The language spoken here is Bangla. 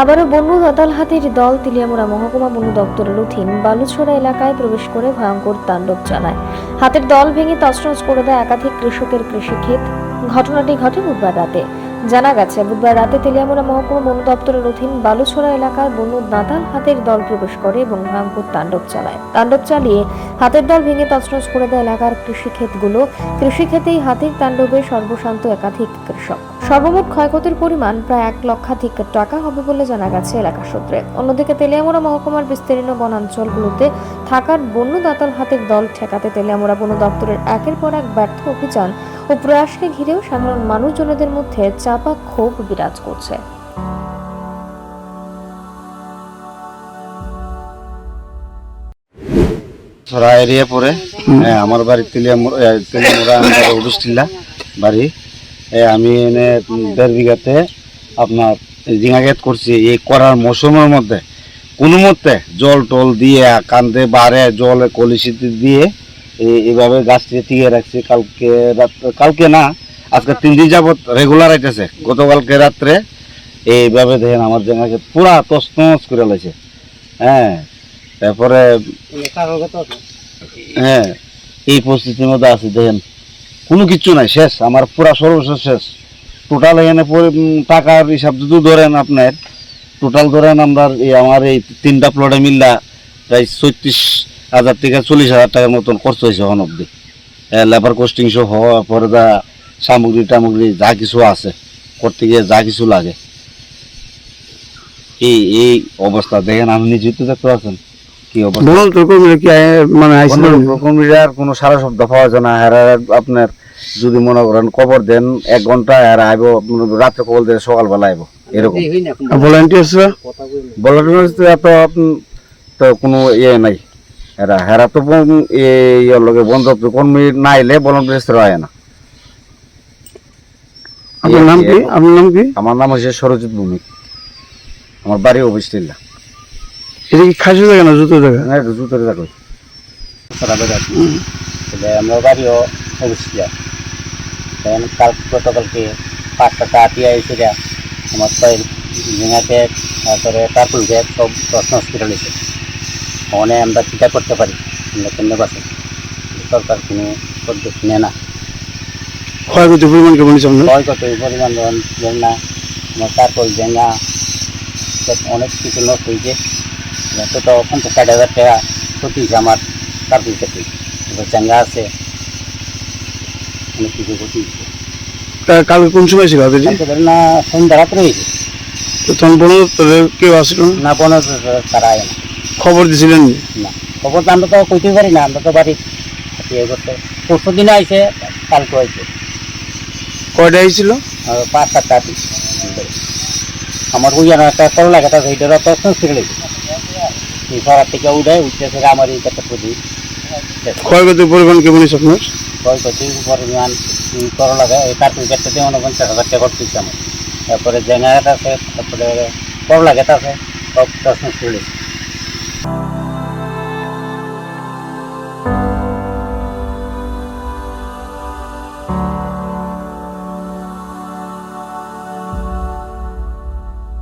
আবারও বন্য দাতাল হাতির দল তিলিয়ামুড়া মহকুমা বন দপ্তরের অধীন বালুছড়া এলাকায় প্রবেশ করে ভয়ঙ্কর তাণ্ডব চালায়। হাতের দল ভেঙে তছনছ করে দেয় একাধিক কৃষকের কৃষিক্ষেত। ঘটনাটি ঘটে বুধবার রাতে। জানা গেছে, বুধবার রাতে তেলিয়ামুড়া মহকুমা বন দপ্তরের অধীন বালুছড়া এলাকায় বন্য দাতাল হাতের দল প্রবেশ করে এবং ভয়ঙ্কর তাণ্ডব চালায়। তাণ্ডব চালিয়ে হাতের দল ভেঙে তছনছ করে দেয় এলাকার কৃষিক্ষেতগুলো। কৃষিক্ষেতেই হাতির তাণ্ডবে সর্বশান্ত একাধিক কৃষক। সর্বমোট ক্ষয়ক্ষতির পরিমাণ প্রায় এক লক্ষাধিক টাকা হবে বলে জানা গেছে এলাকা সূত্রে। অন্যদিকে তেলিয়ামুড়া মহকুমার বিস্তীর্ণ বনাঞ্চলগুলোতে থাকার বন্য দাতাল হাতের দল ঠেকাতে তেলিয়ামুড়া বন দপ্তরের একের পর এক ব্যর্থ অভিযান ও প্রয়াসকে ঘিরেও সাধারণ মানুষজনদের মধ্যে চাপা ক্ষোভ বিরাজ করছে। ছড়া এরিয়া পরে হ্যাঁ, আমার বাড়ি তেলিয়ামুড়া তেলিয়ামুড়া উডুস্টিল্লা বাড়ি। আমি এনে দেড় বিঘাতে আপনার জিঙা জিঙাগেত করছি। এই করার মৌসুমের মধ্যে কোনো মতে জল টল দিয়ে কান্দে বাড়ে জলে কলিসিতে দিয়ে এই- এইভাবে গাছটি টিকে রাখছি। কালকে রাত্রে কালকে না আজকে তিন দিন যাবত রেগুলার আইতেছে। গতকালকে রাত্রে এইভাবে দেখেন আমার জায়গাকে পুরা তসনস করে লাইছে। হ্যাঁ তারপরে হ্যাঁ এই পরিস্থিতির মধ্যে আছে দেখেন। কোনো কিছু নাই, শেষ। আমার পুরা সর্বশেষ শেষ। টোটাল এখানে টাকার হিসাব যদি ধরেন আপনার টোটাল ধরেন আমরা এই আমার এই তিনটা প্লটে মিললা প্রায় ছত্রিশ হাজার থেকে চল্লিশ হাজার টাকার মতন খরচ হয়েছে এখন অব্দি লেবার কোস্টিং সহ পরে যা সামগ্রী টামগ্রী যা কিছু আছে, করতে গিয়ে যা কিছু লাগে। এই এই অবস্থা দেখেন, আমি নিজেই তো দেখতে পাচ্ছেন। কি অবস্থা? বলুন তো কর্মীরা কি মানে আইছিল কোনো রকমের কোনো সারা শব্দ পাওয়া যায় না। হেরা আপনার যদি মনে করেন কবর দেন এক ঘণ্টা হেরা আইব রাত্রে কবর দেন সকালবেলা আইব। এরকম। ভলান্টিয়ার্সরা? তো কোনো ইয়ে নাই। হেরা হেরা তো ইয়ের লগে বন্ধ কর্মী না ভলান্টিয়ার্স হয় না। আপনার নাম কি? আপনার নাম কি? আমার নাম হচ্ছে সরজিৎ ভূমিক। আমার বাড়ি অফিসটিল্লা এটা কি খাসি জায়গা না জুতো জায়গা? না একটু জুতোর দেখো আমার বাড়িও অবস্থিত। কারণ কাল গতকালকে পাঁচটা দিয়ে এসে আমার তো ঝিঙা ব্যাগ তারপরে কার্টুন ব্যাগ সব প্রশ্ন হসপিটাল এসে ওখানে আমরা চিন্তা করতে পারি আমরা কেমনে বাসে সরকার কোনো পদ্ধতি নেয় না। ক্ষয়ক্ষতির পরিমাণ কেমন হয়েছে ক্ষয়ক্ষতি পরিমাণ দেন না আমার তারপর জেঙ্গা অনেক কিছু নষ্ট হয়েছে। তো পঞ্চাশ ষাট হাজার টাকা ক্ষতি হয়েছে আমার তারপর ক্ষতি এবার জেঙ্গা আছে। অনেক কিছু ক্ষতি হয়েছে তা- কালকে কোন সময় ছিল হাতিটি তারপর ধরেন না সন্ধ্যা রাত্রে হয়েছে। তো তখন বন দপ্তরে কেউ আসলো না? না পনেরো তারা আয় না। খবর দিছিলেন না? খবর তো আমরা তো কইতেই পারি না আমরা তো বাড়ি ইয়ে করতে পরশু দিনে আইছে কালকে হয়েছে কয়টা আইছিল? পাঁচ সাতটা আমার ওই একটা করলা গাছ আছে ওইটার তো সংস্কৃত সরার থেকে উঠায় উঠতে থেকে আমার এই কথা প্রতি ক্ষয়ক্ষতির পরিমাণ কেমন হয়েছে আপনার? কোটি পরিমাণ এই লাগে? এই কার্টুন গাছটাতে মনে পঞ্চাশ হাজার টাকা করতেছে আমার। তারপরে জেনারেট আছে তারপরে করলা গাছ আছে সব সংস্কৃত লেগে